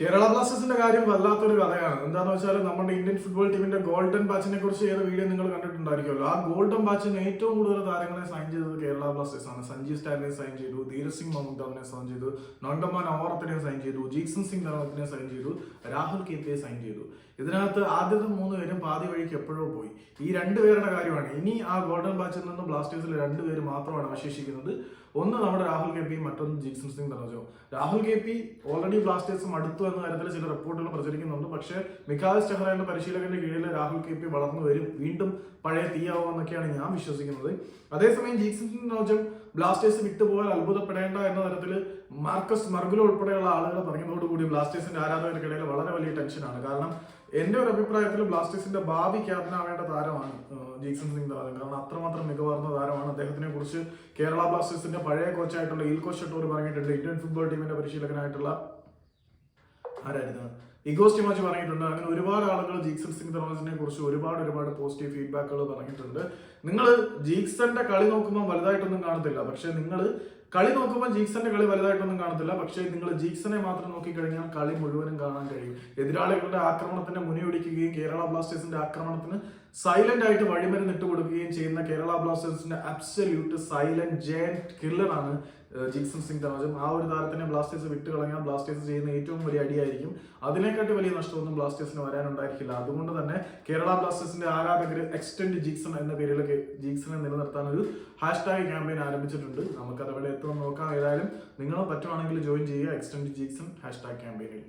കേരള ബ്ലാസ്റ്റേഴ്സിന്റെ കാര്യം വല്ലാത്തൊരു കഥയാണ്. എന്താണെന്ന് വെച്ചാൽ നമ്മുടെ ഇന്ത്യൻ ഫുട്ബോൾ ടീമിന്റെ ഗോൾഡൻ ബാച്ചിനെ കുറിച്ച് ഏറെ വീഡിയോ നിങ്ങൾ കണ്ടിട്ടുണ്ടായിരിക്കുമല്ലോ? ആ ഗോൾഡൻ ബാച്ചിന് ഏറ്റവും കൂടുതൽ താരങ്ങളെ സൈൻ ചെയ്തത് കേരള ബ്ലാസ്റ്റേഴ്സ് ആണ്. സഞ്ജീവ് സ്റ്റാലിനെ സൈൻ ചെയ്തു ധീരജ് സിംഗ് സൈൻ ചെയ്തു നോണ്ടമാൻ ഓറത്തിനെ സൈൻ ചെയ്തു ജീക്സൺ സിംഗ് ധർമ്മത്തിനെ സൈൻ ചെയ്തു രാഹുൽ കേത്തിയെ സൈൻ ചെയ്തു. ഇതിനകത്ത് ആദ്യത്തെ മൂന്ന് പേരും പാതി വഴിക്ക് എപ്പോഴോ പോയി. ഈ രണ്ടുപേരുടെ കാര്യമാണ്. ഇനി ആ ഗോൾഡൻ ബാച്ചിൽ നിന്ന് ബ്ലാസ്റ്റേഴ്സിൽ രണ്ടുപേര് മാത്രമാണ് അവശേഷിക്കുന്നത്. ഒന്ന് നമ്മുടെ രാഹുൽ കെ പി മറ്റൊന്ന് ജീക്സൺ സിംഗ് ധർമ്മജോ രാഹുൽ കെ പി ഓൾറെഡി ബ്ലാസ്റ്റേഴ്സും അടുത്തു എന്ന കാര്യത്തിൽ ചില റിപ്പോർട്ടുകൾ പ്രചരിക്കുന്നുണ്ട്. പക്ഷേ മിഖാസ് ചെഹ്റ എന്ന പരിശീലകന്റെ കീഴിൽ രാഹുൽ കെ പി വളർന്നു വരും. വീണ്ടും പഴയ തീയാവുമെന്നൊക്കെയാണ് ഞാൻ വിശ്വസിക്കുന്നത്. അതേസമയം ജീക്സൺ നോജം ബ്ലാസ്റ്റേഴ്സ് വിട്ടുപോയാൽ അത്ഭുതപ്പെടേണ്ട എന്ന തരത്തിൽ മാർക്കസ് മർഗുലോ ഉൾപ്പെടെയുള്ള ആളുകൾ പറഞ്ഞതോടുകൂടി ബ്ലാസ്റ്റേഴ്സിന്റെ ആരാധകർക്കിടയിൽ വളരെ വലിയ ടെൻഷനാണ് കാരണം എന്റെ ഒരു അഭിപ്രായത്തിൽ ബ്ലാസ്റ്റേഴ്സിന്റെ ഭാവി ക്യാപ്റ്റനാവേണ്ട താരമാണ് ജീക്സൺ സിംഗ് താരം കാരണം അത്രമാത്രം മികവാർന്ന താരമാണ്. അദ്ദേഹത്തിനെ കുറിച്ച് കേരള ബ്ലാസ്റ്റേഴ്സിന്റെ പഴയ കോച്ചായിട്ടുള്ള ഈൽകോ ഷട്ടൂർ പറഞ്ഞിട്ടുണ്ട്. ഇന്ത്യൻ ഫുട്ബോൾ ടീമിന്റെ പരിശീലകനായിട്ടുള്ള ആരായിരുന്നു? ഇഗോസ്റ്റി മാച്ച് പറഞ്ഞിട്ടുണ്ട്. അങ്ങനെ ഒരുപാട് ആളുകൾ ജീക്സൺ സിംഗ് ധർമ്മജിനെ കുറിച്ച് ഒരുപാട് ഒരുപാട് പോസിറ്റീവ് ഫീഡ്ബാക്കുകൾ പറഞ്ഞിട്ടുണ്ട്. നിങ്ങൾ ജീക്സന്റെ കളി നോക്കുമ്പോൾ വലുതായിട്ടൊന്നും കാണത്തില്ല. പക്ഷെ നിങ്ങൾ കളി നോക്കുമ്പോൾ ജീക്സന്റെ കളി വലുതായിട്ടൊന്നും കാണത്തില്ല. പക്ഷേ നിങ്ങൾ ജീക്സനെ മാത്രം നോക്കിക്കഴിഞ്ഞാൽ കളി മുഴുവനും കാണാൻ കഴിയും. എതിരാളികളുടെ ആക്രമണത്തിന് മുനിയൊടിക്കുകയും കേരള ബ്ലാസ്റ്റേഴ്സിന്റെ ആക്രമണത്തിന് സൈലന്റ് ആയിട്ട് വഴിമരുന്നിട്ട് കൊടുക്കുകയും ചെയ്യുന്ന കേരള ബ്ലാസ്റ്റേഴ്സിന്റെ അബ്സല്യൂട്ട് സൈലന്റ് ജയന്റ് കില്ലറാണ് ജിക്സൺ സിംഗ് ധർമ്മജം ആ ഒരു താരത്തിനെ ബ്ലാസ്റ്റേഴ്സ് വിട്ട് കളഞ്ഞാൽ ബ്ലാസ്റ്റേഴ്സ് ചെയ്യുന്ന ഏറ്റവും വലിയ അടിയായിരിക്കും. അതിനെക്കാട്ടി വലിയ നഷ്ടമൊന്നും ബ്ലാസ്റ്റേഴ്സിന് വരാനുണ്ടായിരിക്കില്ല. അതുകൊണ്ട് തന്നെ കേരള ബ്ലാസ്റ്റേഴ്സിന്റെ ആരാധകർ എക്സ്റ്റെൻഡ് ജിക്സൺ എന്ന പേരിൽ ജിക്സിനെ നിലനിർത്താൻ ഒരു ഹാഷ്ടാഗ് ക്യാമ്പയിൻ ആരംഭിച്ചിട്ടുണ്ട്. നമുക്ക് അതവിടെ എത്തുമെന്ന് നോക്കാം. ഏതായാലും നിങ്ങൾ പറ്റുവാണെങ്കിൽ ജോയിൻ ചെയ്യുക. എക്സ്റ്റെൻഡ് ജിക്സൺ ഹാഷ്ടാഗ് ക്യാമ്പയിനിൽ.